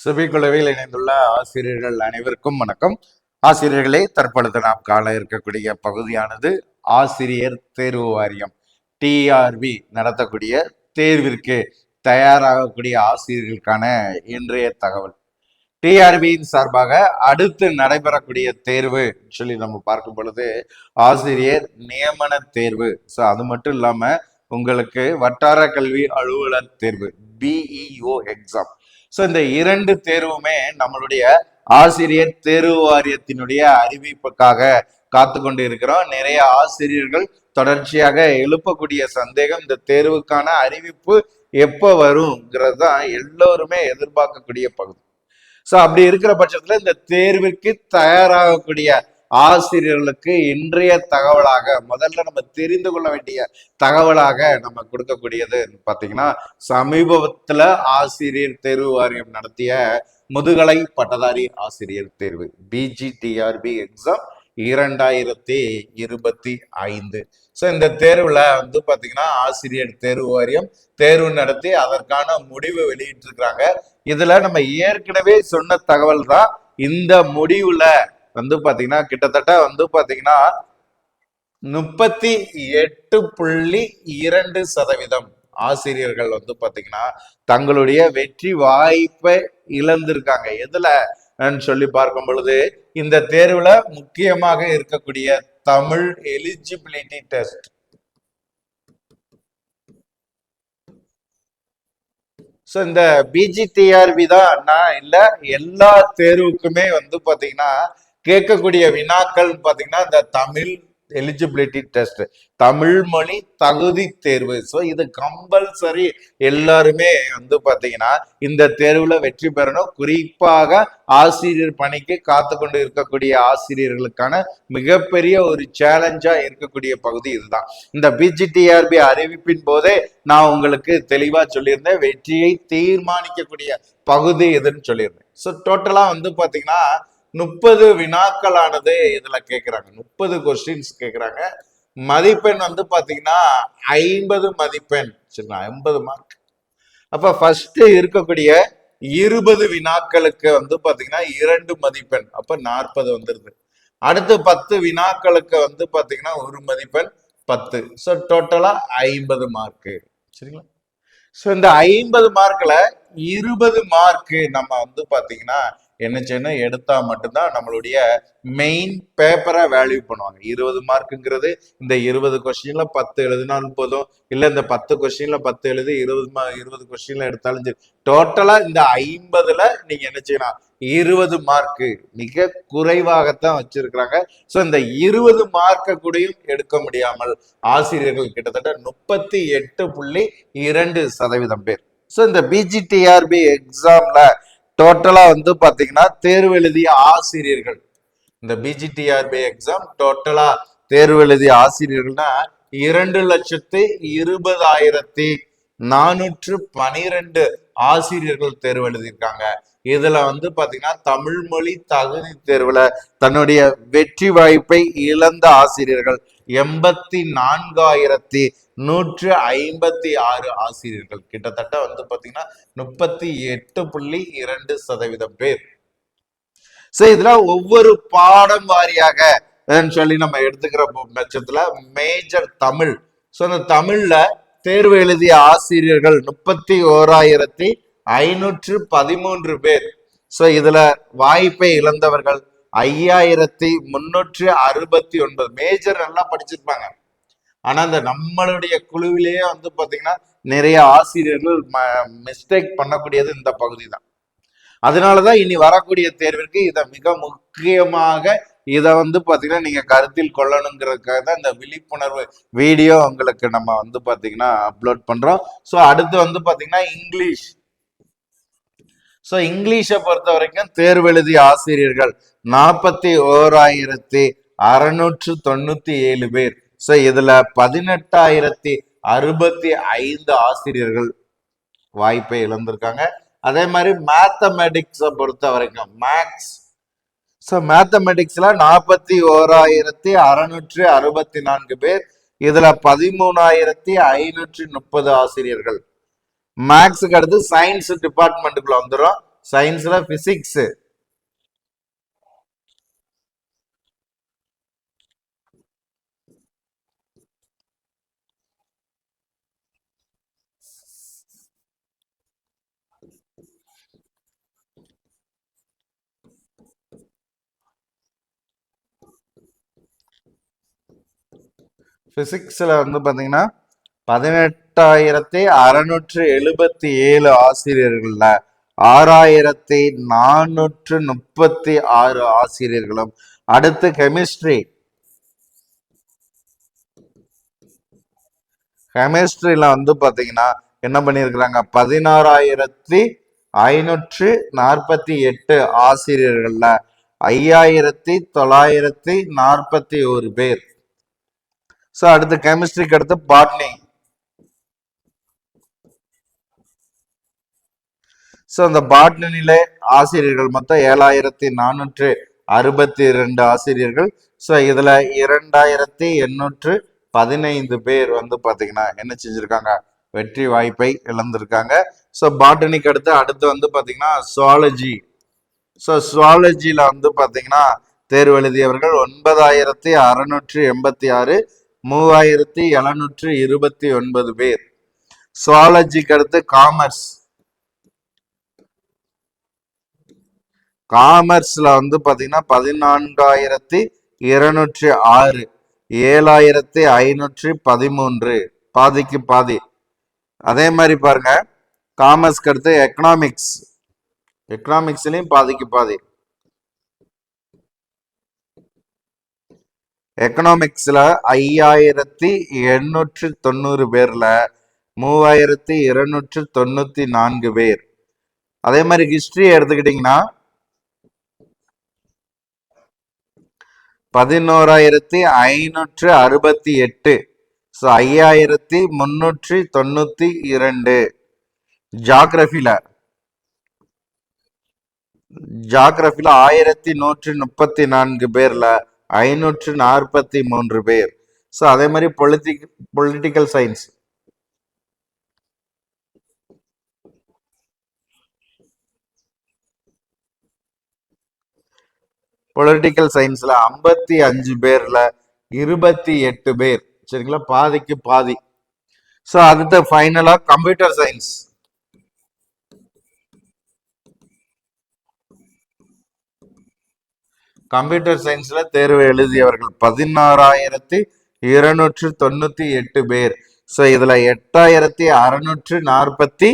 சுபிக்குழுவில் இணைந்துள்ள ஆசிரியர்கள் அனைவருக்கும் வணக்கம். ஆசிரியர்களே தற்பொழுது நாம் காண இருக்கக்கூடிய பகுதியானது ஆசிரியர் தேர்வு வாரியம். டிஆர்பி நடத்தக்கூடிய தேர்விற்கு தயாராகக்கூடிய ஆசிரியர்களுக்கான இன்றைய தகவல். டிஆர்பியின் சார்பாக அடுத்து நடைபெறக்கூடிய தேர்வு சொல்லி நம்ம பார்க்கும் பொழுது ஆசிரியர் நியமன தேர்வு. ஸோ அது மட்டும் இல்லாம உங்களுக்கு வட்டார கல்வி அலுவலர் தேர்வு பிஇஓ எக்ஸாம் ஸோ இந்த இரண்டு தேர்வுமே நம்மளுடைய ஆசிரியர் தேர்வு வாரியத்தினுடைய அறிவிப்புக்காக காத்து கொண்டு இருக்கிறோம் நிறைய ஆசிரியர்கள் தொடர்ச்சியாக எழுப்பக்கூடிய சந்தேகம் இந்த தேர்வுக்கான அறிவிப்பு எப்போ வருங்கிறது தான் எல்லோருமே எதிர்பார்க்கக்கூடிய பகுதி. ஸோ அப்படி இருக்கிற பட்சத்துல இந்த தேர்விற்கு தயாராகக்கூடிய ஆசிரியர்களுக்கு இன்றைய தகவலாக முதல்ல நம்ம தெரிந்து கொள்ள வேண்டிய தகவலாக நம்ம கொடுக்கக்கூடியது பார்த்தீங்கன்னா சமீபத்துல ஆசிரியர் தேர்வு வாரியம் நடத்திய முதுகலை பட்டதாரி ஆசிரியர் தேர்வு பிஜிடிஆர்பி எக்ஸாம் இரண்டாயிரத்தி இருபத்தி ஐந்து. ஸோ இந்த தேர்வில் வந்து பார்த்தீங்கன்னா ஆசிரியர் தேர்வு வாரியம் தேர்வு நடத்தி அதற்கான முடிவு வெளியிட்டிருக்கிறாங்க. இதில் நம்ம ஏற்கனவே சொன்ன தகவல் தான் இந்த முடிவில் வந்து பாத்தீங்கன்னா கிட்டத்தட்ட வந்து பாத்தீங்கன்னா முப்பத்தி எட்டு புள்ளி இரண்டு சதவீதம் ஆசிரியர்கள் வந்து பாத்தீங்கன்னா தங்களுடைய வெற்றி வாய்ப்பை இழந்திருக்காங்க. எதுல? சொல்லி பார்க்கும் பொழுது இந்த தேர்வுல முக்கியமாக இருக்கக்கூடிய தமிழ் எலிஜிபிலிட்டி டெஸ்ட் ஸோ இந்த பிஜிடிஆர்பி தான் நான் இல்லை எல்லா தேர்வுக்குமே வந்து பார்த்தீங்கன்னா கேட்கக்கூடிய வினாக்கள் பார்த்தீங்கன்னா இந்த தமிழ் எலிஜிபிலிட்டி டெஸ்ட் தமிழ் மொழி தகுதி தேர்வு. ஸோ இது கம்பல்சரி எல்லாருமே வந்து பார்த்தீங்கன்னா இந்த தேர்வில் வெற்றி பெறணும். குறிப்பாக ஆசிரியர் பணிக்கு காத்து கொண்டு இருக்கக்கூடிய ஆசிரியர்களுக்கான மிகப்பெரிய ஒரு சேலஞ்சாக இருக்கக்கூடிய பகுதி இதுதான். இந்த பிஜிடிஆர்பி அறிவிப்பின் போதே நான் உங்களுக்கு தெளிவாக சொல்லியிருந்தேன். வெற்றியை தீர்மானிக்கக்கூடிய பகுதி எதுன்னு சொல்லியிருந்தேன். ஸோ டோட்டலாக வந்து பார்த்தீங்கன்னா முப்பது வினாக்களானது இதுல கேட்குறாங்க முப்பது கொஸ்டின்ஸ் கேட்குறாங்க மதிப்பெண் வந்து பாத்தீங்கன்னா ஐம்பது மதிப்பெண். சரிங்களா ஐம்பது மார்க் அப்ப ஃபர்ஸ்ட் இருக்கக்கூடிய இருபது வினாக்களுக்கு வந்து பாத்தீங்கன்னா இரண்டு மதிப்பெண். அப்ப நாற்பது வந்துருது. அடுத்து பத்து வினாக்களுக்கு வந்து பாத்தீங்கன்னா ஒரு மதிப்பெண் பத்து. ஸோ டோட்டலா ஐம்பது மார்க்கு சரிங்களா? ஸோ இந்த ஐம்பது மார்க்ல இருபது மார்க்கு நம்ம வந்து பாத்தீங்கன்னா என்ன எடுத்தா மட்டும்தான் நம்மளுடைய மெயின் பேப்பரை வேல்யூ பண்ணுவாங்க. இருபது மார்க்குங்கிறது இந்த இருபது கொஸ்டின்ல பத்து எழுதினாலும் போதும் இல்லை இந்த பத்து கொஸ்டின்ல பத்து எழுதி இருபது மா இருபது கொஸ்டின்ல எடுத்தாலும் சரி. டோட்டலா இந்த ஐம்பதுல நீங்க என்ன செய்யலாம்? இருபது மார்க்கு மிக குறைவாகத்தான் வச்சிருக்கிறாங்க. ஸோ இந்த இருபது மார்க்க கூடயும் எடுக்க முடியாமல் ஆசிரியர்கள் கிட்டத்தட்ட முப்பத்தி எட்டு புள்ளி இரண்டு சதவீதம் பேர். ஸோ இந்த பிஜிடிஆர்பி எக்ஸாம்ல டோட்டலா வந்து பாத்தீங்கன்னா தேர்வு எழுதிய ஆசிரியர்கள். இந்த பிஜிடிஆர்பி எக்ஸாம் டோட்டலா தேர்வு எழுதிய ஆசிரியர்கள்னா இரண்டு லட்சத்து இருபதாயிரத்தி நானூற்று பனிரெண்டு ஆசிரியர்கள் தேர்வு எழுதியிருக்காங்க. இதுல வந்து பாத்தீங்கன்னா தமிழ் மொழி தகுதி தேர்வுல தன்னுடைய வெற்றி வாய்ப்பை இழந்த ஆசிரியர்கள் எண்பத்தி நான்காயிரத்தி நூற்று ஐம்பத்தி ஆறு ஆசிரியர்கள். கிட்டத்தட்ட வந்து பாத்தீங்கன்னா முப்பத்தி எட்டு புள்ளி இரண்டு சதவீதம் பேர். சோ இதுல ஒவ்வொரு பாடம் வாரியாக சொல்லி நம்ம எடுத்துக்கிற பட்சத்துல மேஜர் தமிழ். ஸோ அந்த தமிழ்ல தேர்வு எழுதிய ஆசிரியர்கள் முப்பத்தி ஓராயிரத்தி ஐநூற்று பதிமூன்று பேர். ஸோ இதுல வாய்ப்பை இழந்தவர்கள் ஐயாயிரத்தி முன்னூற்று அறுபத்தி ஒன்பது. மேஜர் நல்லா படிச்சிருப்பாங்க. ஆனா அந்த நம்மளுடைய குழுவிலேயே வந்து பாத்தீங்கன்னா நிறைய ஆசிரியர்கள் மிஸ்டேக் பண்ணக்கூடியது இந்த பகுதி தான் அதனாலதான் இனி வரக்கூடிய தேர்விற்கு இதை மிக முக்கியமாக இதை வந்து பார்த்தீங்கன்னா நீங்கள் கருத்தில் கொள்ளணுங்கிறதுக்காக தான் இந்த விழிப்புணர்வு வீடியோ உங்களுக்கு நம்ம வந்து பார்த்தீங்கன்னா அப்லோட் பண்ணுறோம் ஸோ அடுத்து வந்து பார்த்தீங்கன்னா இங்கிலீஷ் ஸோ இங்கிலீஷை பொறுத்த வரைக்கும் தேர்வெழுதி ஆசிரியர்கள் நாற்பத்தி ஓராயிரத்தி அறுநூற்று தொண்ணூத்தி ஏழு பேர். ஸோ இதுல பதினெட்டாயிரத்தி அறுபத்தி ஐந்து ஆசிரியர்கள் வாய்ப்பை இழந்திருக்காங்க. அதே மாதிரி மேத்தமெட்டிக்ஸை பொறுத்த வரைக்கும் மேக்ஸ் ஸோ மேத்தமெட்டிக்ஸ்ல நாற்பத்தி ஓராயிரத்தி அறுநூற்றி அறுபத்தி நான்கு பேர். இதுல பதிமூணாயிரத்தி ஐநூற்றி முப்பது ஆசிரியர்கள். மேக்ஸுக்கு அடுத்து சயின்ஸ் டிபார்ட்மெண்ட்டுக்குள்ள வந்துடும் சயின்ஸ்ல பிசிக்ஸ் ஃபிசிக்ஸில் வந்து பார்த்தீங்கன்னா பதினெட்டாயிரத்தி அறுநூற்று எழுபத்தி ஏழு ஆசிரியர்களில் ஆறாயிரத்தி நானூற்று முப்பத்தி ஆறு ஆசிரியர்களும். அடுத்து கெமிஸ்ட்ரி கெமிஸ்ட்ரியில் வந்து பார்த்தீங்கன்னா என்ன பண்ணியிருக்கிறாங்க? பதினாறாயிரத்தி ஐநூற்று நாற்பத்தி எட்டு ஆசிரியர்களில் ஐயாயிரத்தி தொள்ளாயிரத்தி நாற்பத்தி ஒரு பேர். ஸோ அடுத்து கெமிஸ்ட்ரிக்கு அடுத்து பாட்னி ஸோ அந்த பாட்னிலே ஆசிரியர்கள் மொத்தம் ஏழாயிரத்தி நானூற்று அறுபத்தி ரெண்டு ஆசிரியர்கள். ஸோ இதுல இரண்டாயிரத்தி எண்ணூற்று பதினைந்து பேர் வந்து பாத்தீங்கன்னா என்ன செஞ்சிருக்காங்க? வெற்றி வாய்ப்பை இழந்திருக்காங்க. ஸோ பாட்டனிக்கு அடுத்து அடுத்து வந்து பார்த்தீங்கன்னா சுவாலஜி ஸோ சுவாலஜியில் வந்து பார்த்தீங்கன்னா தேர்வு எழுதியவர்கள் ஒன்பதாயிரத்தி அறுநூற்றி எண்பத்தி ஆறு மூவாயிரத்தி எழுநூற்று இருபத்தி ஒன்பது பேர். சுவாலஜிக்கு அடுத்து காமர்ஸ் காமர்ஸ்ல வந்து பாத்தீங்கன்னா பதினான்காயிரத்தி இருநூற்றி ஆறு ஏழாயிரத்தி ஐநூற்றி பதிமூன்று பாதிக்கு பாதி. அதே மாதிரி பாருங்க காமர்ஸ்க்கு அடுத்து எக்கனாமிக்ஸ் எக்கனாமிக்ஸ்லையும் பாதிக்கு பாதி. எக்கனாமிக்ஸில் ஐயாயிரத்தி எண்ணூற்று தொண்ணூறு பேரில் மூவாயிரத்தி இருநூற்று தொண்ணூற்றி நான்கு பேர். அதே மாதிரி ஹிஸ்ட்ரி எடுத்துக்கிட்டிங்கன்னா பதினோராயிரத்தி ஐநூற்று அறுபத்தி எட்டு. ஸோ ஐயாயிரத்தி முன்னூற்றி தொண்ணூற்றி இரண்டு. ஜாக்ரஃபியில் ஜாக்ரஃபியில் ஆயிரத்தி நூற்றி முப்பத்தி நான்கு பேரில் ஐநூற்று நாற்பத்தி மூன்று பேர். ஸோ அதே மாதிரி பொலிட்டிக் பொலிட்டிக்கல் சயின்ஸ் பொலிட்டிக்கல் சயின்ஸ்ல ஐம்பத்தி அஞ்சு பேர்ல இருபத்தி எட்டு பேர். சரிங்களா? பாதிக்கு பாதி. ஸோ அடுத்த ஃபைனலாக கம்ப்யூட்டர் சயின்ஸ் கம்ப்யூட்டர் சயின்ஸ்ல தேர்வு எழுதியவர்கள் பதினாறாயிரத்தி இருநூற்று தொண்ணூத்தி எட்டு பேர். ஸோ இதுல எட்டாயிரத்தி அறுநூற்று நாற்பத்தி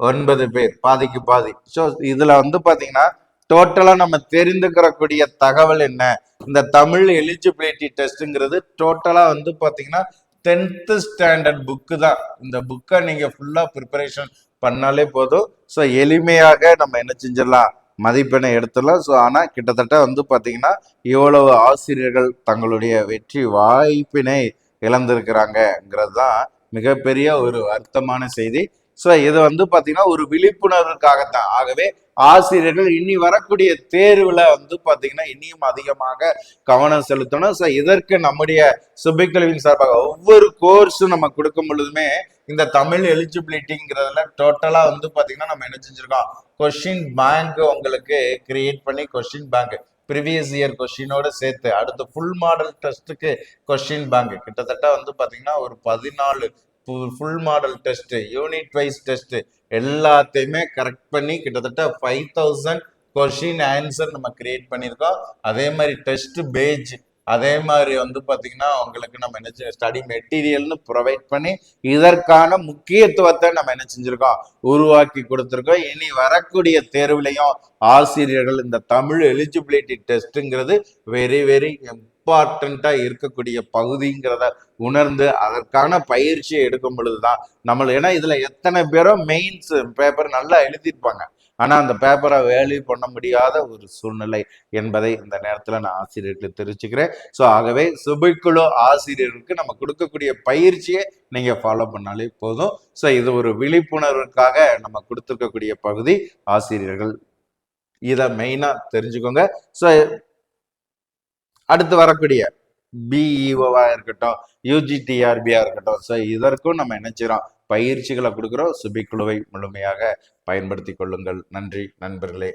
ஒன்பது பேர் பாதிக்கு பாதி. ஸோ இதுல வந்து பாத்தீங்கன்னா டோட்டலா நம்ம தெரிந்துக்கிறக்கூடிய தகவல் என்ன? இந்த தமிழ் எலிஜிபிலிட்டி டெஸ்ட்ங்கிறது டோட்டலா வந்து பாத்தீங்கன்னா டென்த்து ஸ்டாண்டர்ட் புக்கு தான். இந்த புக்கை நீங்க ஃபுல்லா ப்ரிப்பரேஷன் பண்ணாலே போதும். ஸோ எளிமையாக நம்ம என்ன செஞ்சிடலாம்? மதிப்பெண்ணை எடுத்துடலாம் ஸோ ஆனால் கிட்டத்தட்ட வந்து பார்த்தீங்கன்னா இவ்வளவு ஆசிரியர்கள் தங்களுடைய வெற்றி வாய்ப்பினை இழந்திருக்கிறாங்கங்கிறது தான் மிகப்பெரிய ஒரு அர்த்தமான செய்தி. ஸோ இது வந்து பார்த்தீங்கன்னா ஒரு விழிப்புணர்வுக்காகத்தான். ஆகவே ஆசிரியர்கள் இனி வரக்கூடிய தேர்வில் வந்து பார்த்தீங்கன்னா இனியும் அதிகமாக கவனம் செலுத்தணும். ஸோ இதற்கு நம்முடைய சுபைக்கல்வியின் சார்பாக ஒவ்வொரு கோர்ஸும் நம்ம கொடுக்கும் பொழுதுமே இந்த தமிழ் எலிஜிபிலிட்டிங்கிறதுல டோட்டலா வந்து பாத்தீங்கன்னா நம்ம என்ன செஞ்சிருக்கோம்? கொஷின் பேங்க் உங்களுக்கு கிரியேட் பண்ணி கொஷின் பேங்க் ப்ரிவியஸ் இயர் கொஷினோட சேர்த்து அடுத்து ஃபுல் மாடல் டெஸ்ட்டுக்கு கொஸ்டின் பேங்க் கிட்டத்தட்ட வந்து பாத்தீங்கன்னா ஒரு பதினாலு full model test unit wise test எல்லாத்தையுமே கரெக்ட் பண்ணி கிட்டத்தட்ட ஃபைவ் தௌசண்ட் கொஷின் ஆன்சர் நம்ம கிரியேட் பண்ணியிருக்கோம். அதே மாதிரி டெஸ்ட் பேஜ் அதே மாதிரி வந்து பார்த்தீங்கன்னா உங்களுக்கு நம்ம என்ன ஸ்டடி மெட்டீரியல்னு ப்ரொவைட் பண்ணி இதற்கான முக்கியத்துவத்தை நம்ம என்ன செஞ்சுருக்கோம்? உருவாக்கி கொடுத்துருக்கோம். இனி வரக்கூடிய தேர்வுலையும் ஆசிரியர்கள் இந்த தமிழ் எலிஜிபிலிட்டி டெஸ்ட்டுங்கிறது வெரி வெரி இம்பார்ட்டண்ட்டாக இருக்கக்கூடிய பகுதிங்கிறத உணர்ந்து அதற்கான பயிற்சியை எடுக்கும் பொழுதுதான் நம்மள ஏன்னா இதில் எத்தனை பேரும் மெயின்ஸ் பேப்பர் நல்லா எழுதியிருப்பாங்க. ஆனால் அந்த பேப்பரை வேல்யூ பண்ண முடியாத ஒரு சூழ்நிலை என்பதை இந்த நேரத்தில் நான் ஆசிரியர்களுக்கு தெரிவிச்சுக்கிறேன். ஸோ ஆகவே சுபைக்குழு ஆசிரியருக்கு நம்ம கொடுக்கக்கூடிய பயிற்சியை நீங்கள் ஃபாலோ பண்ணாலே போதும். ஸோ இது ஒரு விழிப்புணர்வுக்காக நம்ம கொடுத்துருக்கக்கூடிய பகுதி. ஆசிரியர்கள் இதை மெயினாக தெரிஞ்சுக்கோங்க. ஸோ அடுத்து வரக்கூடிய பிஇஓவா இருக்கட்டும் யூஜிடிஆர்பியா இருக்கட்டும் ஸோ இதற்கும் நம்ம என்ன பயிற்சிகளை கொடுக்குறோம். சுபிக்குழுவை முழுமையாக பயன்படுத்தி கொள்ளுங்கள். நன்றி நண்பர்களே.